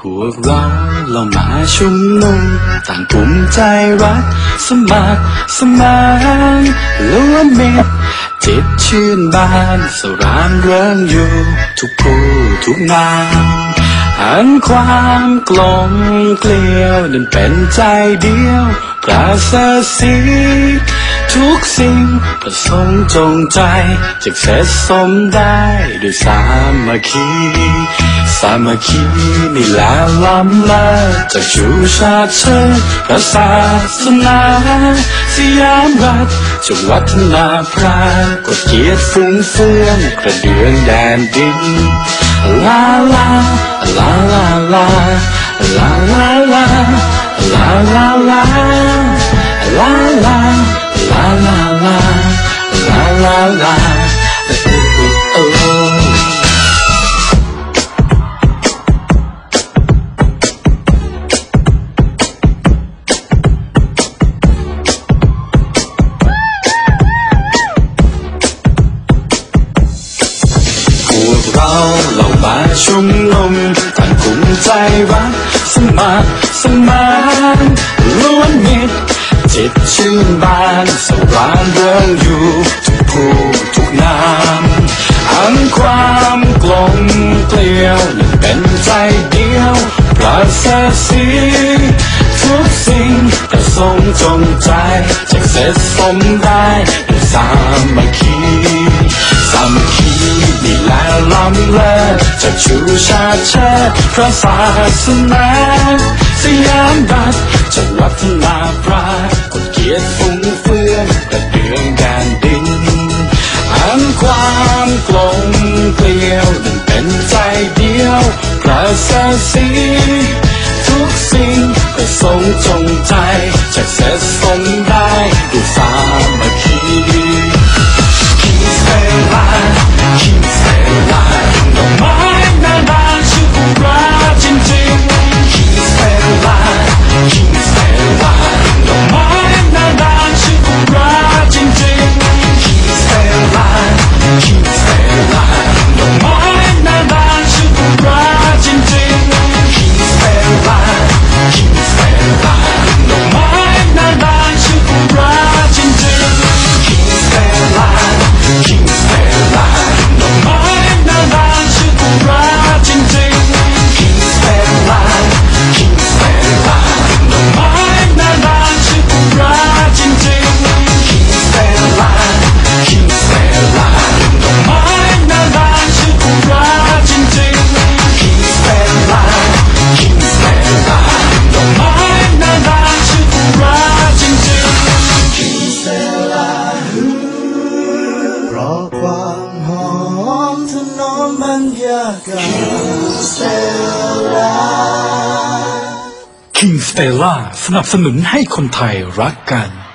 พวกเราเรามาชุมนุมต่างภูมิใจรัก สมัครสมานล้วนมิตรจิตชื่นบานสรานเริงอยู่ ทุกผู้ทุกนามอันความกลมเกลียวนั้นเป็นใจเดียวประเสริฐสี ทุกสิ่งประสงค์จงใจจะเสร็จสมได้ด้วยสามัคคี สามัคคีนี่แหละล้ำเลิศจากชูชาติเชิดพระศาสนาสยามรัฐจะวัฒนาพรากดเกียรติฟุ้งเฟื่องกระเดืองแดนดินลาลาลาลาลาลาลาลาลาลาลาลาลา la ooh, ooh, ooh. cuộc bao lòng ba chung lòng thằng cùng tay vác sông mà luôn nhiệt จิตรจิตชื่นบานสรานเริงอยู่ทุกผู้ทุกนามอันความกลมเกลียวนั้นเป็นใจเดียวประเสริฐสีทุกสิ่งประสงจงใจจะเสร็จสมได้ด้วยสามัคคีสามัคคีนี่แหละล้ำเลิศจะชูชาติเชิดพระศาสนา กลมเกลียวนั้นเป็นใจเดียว กระเสสีทุกสิ่งก็ทรงจงใจ ความหอมถนอมบรรยากาศ King Stella สนับสนุนให้คนไทยรักกัน